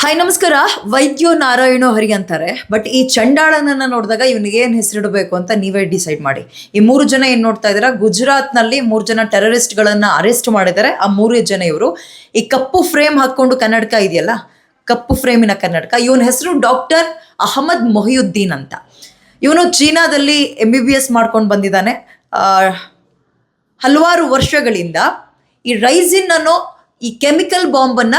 Hi ನಮಸ್ಕಾರ. ವೈದ್ಯೋ ನಾರಾಯಣ ಹರಿ ಅಂತಾರೆ. But ಈ ಚಂಡಾಳನನ್ನ ನೋಡಿದಾಗ ಇವನಿಗೆ ಏನು ಹೆಸರಿಡಬೇಕು ಅಂತ ನೀವೇ ಡಿಸೈಡ್ ಮಾಡಿ. ಈ ಮೂರು ಜನ ಏನು ನೋಡ್ತಾ ಇದ್ದೀರಾ ಗುಜರಾತ್ನಲ್ಲಿ ಮೂರು ಜನ ಟೆರರಿಸ್ಟ್ಗಳನ್ನು ಅರೆಸ್ಟ್ ಮಾಡಿದ್ದಾರೆ. ಆ ಮೂರೇ ಜನ ಇವರು. ಈ ಕಪ್ಪು ಫ್ರೇಮ್ ಹಾಕೊಂಡು ಕನ್ನಡಕ ಇದೆಯಲ್ಲ? ಕಪ್ಪು ಫ್ರೇಮಿನ ಕನ್ನಡಕ. ಇವನ ಹೆಸರು ಡಾಕ್ಟರ್ ಅಹಮದ್ ಮೊಹಿಯುದ್ದೀನ್ ಅಂತ. ಇವನು ಚೀನಾದಲ್ಲಿ ಎಂ ಬಿ ಬಿ ಎಸ್ ಮಾಡ್ಕೊಂಡು ಬಂದಿದ್ದಾನೆ. ಹಲವಾರು ವರ್ಷಗಳಿಂದ ಈ ರೈಸಿನ್ ಅನ್ನೋ ಈ ಕೆಮಿಕಲ್ ಬಾಂಬನ್ನ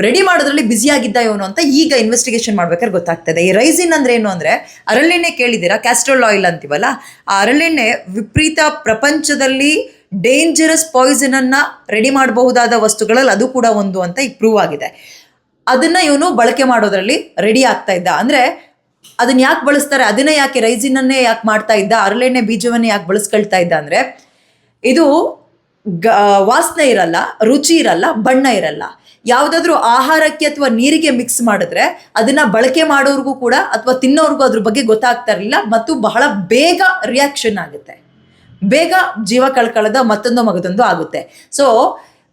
ರೆಡಿ ಮಾಡೋದ್ರಲ್ಲಿ ಬ್ಯುಸಿ ಆಗಿದ್ದ ಇವನು ಅಂತ ಈಗ ಇನ್ವೆಸ್ಟಿಗೇಷನ್ ಮಾಡ್ಬೇಕಾದ್ರೆ ಗೊತ್ತಾಗ್ತದೆ. ಈ ರೈಸಿನ್ ಅಂದ್ರೆ ಏನು ಅಂದ್ರೆ ಅರಳೆಣ್ಣೆ ಕೇಳಿದ್ದೀರಾ? ಕ್ಯಾಸ್ಟ್ರೋಲ್ ಆಯಿಲ್ ಅಂತೀವಲ್ಲ? ಆ ಅರಳೆಣ್ಣೆ ವಿಪರೀತ ಪ್ರಪಂಚದಲ್ಲಿ ಡೇಂಜರಸ್ ಪಾಯ್ಸನ್ ಅನ್ನ ರೆಡಿ ಮಾಡಬಹುದಾದ ವಸ್ತುಗಳಲ್ಲಿ ಅದು ಕೂಡ ಒಂದು ಅಂತ ಈಗ ಪ್ರೂವ್ ಆಗಿದೆ. ಅದನ್ನ ಇವನು ಬಳಕೆ ಮಾಡೋದ್ರಲ್ಲಿ ರೆಡಿ ಆಗ್ತಾ ಇದ್ದ. ಅಂದ್ರೆ ಅದನ್ನ ಯಾಕೆ ಬಳಸ್ತಾರೆ? ಅದನ್ನೇ ಯಾಕೆ ರೈಸಿನನ್ನೇ ಯಾಕೆ ಮಾಡ್ತಾ ಇದ್ದ? ಅರಳೆಣ್ಣೆ ಬೀಜವನ್ನೇ ಯಾಕೆ ಬಳಸ್ಕೊಳ್ತಾ ಇದ್ದ ಅಂದ್ರೆ, ಇದು ಗ ವಾಸನೆ ಇರಲ್ಲ, ರುಚಿ ಇರಲ್ಲ, ಬಣ್ಣ ಇರಲ್ಲ. ಯಾವುದಾದ್ರೂ ಆಹಾರಕ್ಕೆ ಅಥವಾ ನೀರಿಗೆ ಮಿಕ್ಸ್ ಮಾಡಿದ್ರೆ ಅದನ್ನ ಬಳಕೆ ಮಾಡೋರ್ಗೂ ಕೂಡ ಅಥವಾ ತಿನ್ನೋರ್ಗೂ ಅದ್ರ ಬಗ್ಗೆ ಗೊತ್ತಾಗ್ತಾ ಇರಲಿಲ್ಲ ಮತ್ತು ಬಹಳ ಬೇಗ ರಿಯಾಕ್ಷನ್ ಆಗುತ್ತೆ. ಬೇಗ ಜೀವ ಕಳ್ಕೊಳ್ಳೋದು ಮತ್ತೊಂದು ಮಗದೊಂದು ಆಗುತ್ತೆ. ಸೊ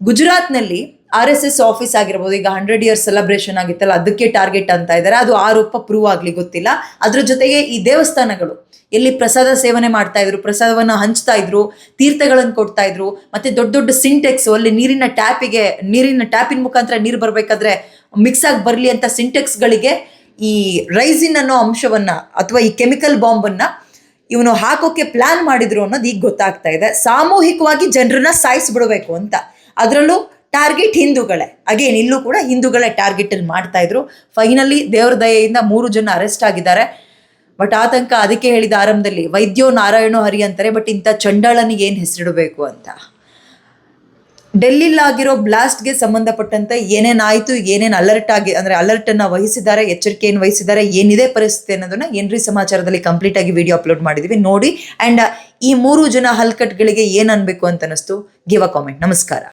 ಗುಜರಾತ್ನಲ್ಲಿ ಆರ್ ಎಸ್ ಎಸ್ ಆಫೀಸ್ ಆಗಿರ್ಬೋದು, ಈಗ ಹಂಡ್ರೆಡ್ ಇಯರ್ಸ್ ಸೆಲೆಬ್ರೇಷನ್ ಆಗಿತ್ತಲ್ಲ, ಅದಕ್ಕೆ ಟಾರ್ಗೆಟ್ ಅಂತ ಇದ್ದಾರೆ ಅದು ಆರೋಪ ಪ್ರೂವ್ ಆಗಲಿ ಗೊತ್ತಿಲ್ಲ. ಅದ್ರ ಜೊತೆಗೆ ಈ ದೇವಸ್ಥಾನಗಳು, ಎಲ್ಲಿ ಪ್ರಸಾದ ಸೇವನೆ ಮಾಡ್ತಾ ಇದ್ರು, ಪ್ರಸಾದವನ್ನು ಹಂಚ್ತಾ ಇದ್ರು ತೀರ್ಥಗಳನ್ನು ಕೊಡ್ತಾ ಇದ್ರು, ಮತ್ತೆ ದೊಡ್ಡ ದೊಡ್ಡ ಸಿಂಟೆಕ್ಸ್ ಅಲ್ಲಿ ನೀರಿನ ಟ್ಯಾಪಿಗೆ ನೀರಿನ ಟ್ಯಾಪಿನ ಮುಖಾಂತರ ನೀರು ಬರಬೇಕಾದ್ರೆ ಮಿಕ್ಸ್ ಆಗಿ ಬರಲಿ ಅಂತ ಸಿಂಟೆಕ್ಸ್ಗಳಿಗೆ ಈ ರೈಸಿನ್ ಅನ್ನೋ ಅಂಶವನ್ನ ಅಥವಾ ಈ ಕೆಮಿಕಲ್ ಬಾಂಬನ್ನ ಇವನು ಹಾಕೋಕೆ ಪ್ಲಾನ್ ಮಾಡಿದ್ರು ಅನ್ನೋದು ಈಗ ಗೊತ್ತಾಗ್ತಾ ಇದೆ. ಸಾಮೂಹಿಕವಾಗಿ ಜನರನ್ನ ಸಾಯಿಸ್ಬಿಡ್ಬೇಕು ಅಂತ. ಅದರಲ್ಲೂ ಟಾರ್ಗೆಟ್ ಹಿಂದೂಗಳೇ. ಅಗೇನ್ ಇಲ್ಲೂ ಕೂಡ ಹಿಂದೂಗಳೇ ಟಾರ್ಗೆಟ್ ಅಲ್ಲಿ ಮಾಡ್ತಾ ಇದ್ರು. ಫೈನಲಿ ದೇವರ ದಯೆಯಿಂದ ಮೂರು ಜನ ಅರೆಸ್ಟ್ ಆಗಿದ್ದಾರೆ. ಬಟ್ ಆತಂಕ ಅದಕ್ಕೆ ಹೇಳಿದ ಆರಂಭದಲ್ಲಿ, ವೈದ್ಯೋ ನಾರಾಯಣೋ ಹರಿ ಅಂತಾರೆ ಬಟ್ ಇಂಥ ಚಂಡಾಳನಿಗೆ ಏನು ಹೆಸರಿಡಬೇಕು ಅಂತ. ಡೆಲ್ಲಿಲಾಗಿರೋ ಬ್ಲಾಸ್ಟ್ಗೆ ಸಂಬಂಧಪಟ್ಟಂತೆ ಏನೇನಾಯಿತು ಏನೇನು ಅಲರ್ಟ್ ಆಗಿ, ಅಂದರೆ ಅಲರ್ಟನ್ನು ವಹಿಸಿದ್ದಾರೆ, ಎಚ್ಚರಿಕೆಯನ್ನು ವಹಿಸಿದ್ದಾರೆ, ಏನಿದೆ ಪರಿಸ್ಥಿತಿ ಅನ್ನೋದನ್ನ ಏನ್ರಿ ಸಮಾಚಾರದಲ್ಲಿ ಕಂಪ್ಲೀಟ್ ಆಗಿ ವಿಡಿಯೋ ಅಪ್ಲೋಡ್ ಮಾಡಿದ್ದೀವಿ ನೋಡಿ ಆ್ಯಂಡ್ ಈ ಮೂರು ಜನ ಹಲ್ಕಟ್ಗಳಿಗೆ ಏನು ಅನ್ಬೇಕು ಅಂತ ಅನ್ನಿಸ್ತು. ಗಿವ್ ಅ ಕಾಮೆಂಟ್ ನಮಸ್ಕಾರ.